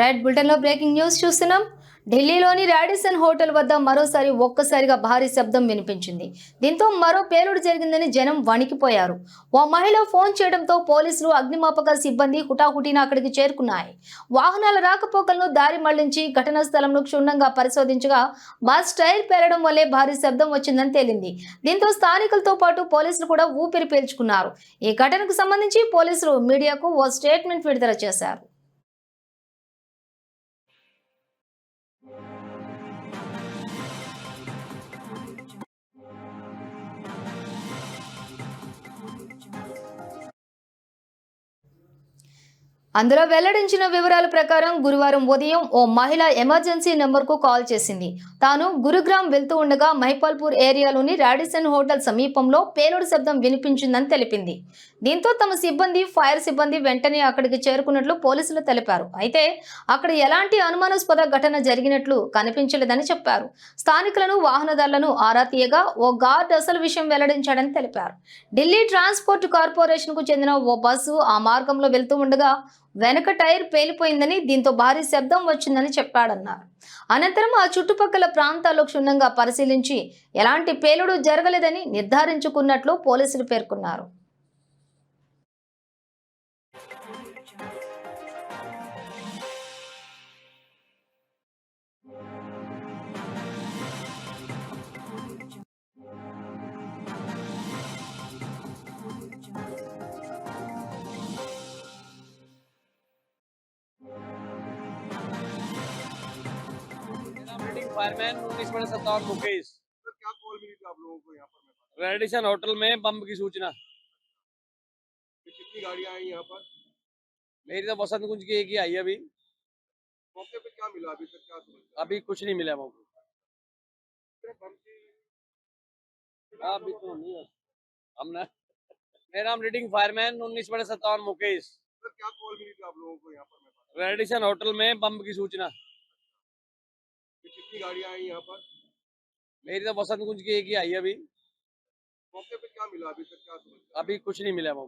Right బులెటిన్లో breaking news చూస్తున్నాం. ఢిల్లీలోని రాడిసన్ హోటల్ వద్ద మరోసారి ఒక్కసారిగా భారీ శబ్దం వినిపించింది. దీంతో మరో పేలుడు జరిగిందని జనం వణికిపోయారు. ఓ మహిళ ఫోన్ చేయడంతో పోలీసులు అగ్నిమాపక సిబ్బంది హుటాహుటిన అక్కడికి చేరుకున్నాయి. వాహనాల రాకపోకలను దారి మళ్ళించి ఘటనా స్థలంను క్షుణ్ణంగా పరిశోధించగా బస్ టైర్ పేలడం వల్లే భారీ శబ్దం వచ్చిందని తేలింది. దీంతో స్థానికులతో పాటు పోలీసులు కూడా ఊపిరి పీల్చుకున్నారు. ఈ ఘటనకు సంబంధించి పోలీసులు మీడియాకు ఓ స్టేట్మెంట్ విడుదల చేశారు. Thank you. అందులో వెల్లడించిన వివరాల ప్రకారం గురువారం ఉదయం ఓ మహిళ ఎమర్జెన్సీ నెంబర్కు కాల్ చేసింది. తాను గురుగ్రామ్ వెళ్తూ ఉండగా మహిపాల్పూర్ ఏరియాలోని రాడిసన్ హోటల్ సమీపంలో పేలుడు శబ్దం వినిపించిందని తెలిపింది. దీంతో తమ సిబ్బంది ఫైర్ సిబ్బంది వెంటనే అక్కడికి చేరుకున్నట్లు పోలీసులు తెలిపారు. అయితే అక్కడ ఎలాంటి అనుమానాస్పద ఘటన జరిగినట్లు కనిపించలేదని చెప్పారు. స్థానికులను వాహనదారులను ఆరా తీయగా ఓ గార్డ్ అసలు విషయం వెల్లడించాడని తెలిపారు. ఢిల్లీ ట్రాన్స్పోర్ట్ కార్పొరేషన్కు చెందిన ఓ బస్సు ఆ మార్గంలో వెళ్తూ ఉండగా వెనక టైర్ పేలిపోయిందని దీంతో భారీ శబ్దం వచ్చిందని చెప్పాడన్నారు. అనంతరం ఆ చుట్టుపక్కల ప్రాంతాల్లో క్షుణ్ణంగా పరిశీలించి ఎలాంటి పేలుడు జరగలేదని నిర్ధారించుకున్నట్లు పోలీసులు పేర్కొన్నారు. फायरमैन उन्नीस बड़े सत्तावन मुकेश। क्या कॉल मिली थी आप लोगों को यहाँ पर रेडिसन होटल में बम की सूचना। कितनी गाड़ियाँ आई यहाँ पर? मेरी तो बसंत कुंज की एक ही आई अभी। मौके पे क्या मिला अभी तक? क्या अभी कुछ नहीं मिला मौके हाँ, अभी तो नहीं है। हमने मेरा नाम रीडिंग फायरमैन उन्नीस बड़े सत्तावन मुकेश। सर क्या कॉल मिली थी आप लोगों को यहाँ पर रेडिसन होटल में बम की सूचना। कितनी गाड़ियाँ आई यहाँ पर? मेरी तो बसंत कुंज की एक ही आई अभी। मौके पे क्या मिला अभी तक? क्या समझ अभी कुछ नहीं मिला मौके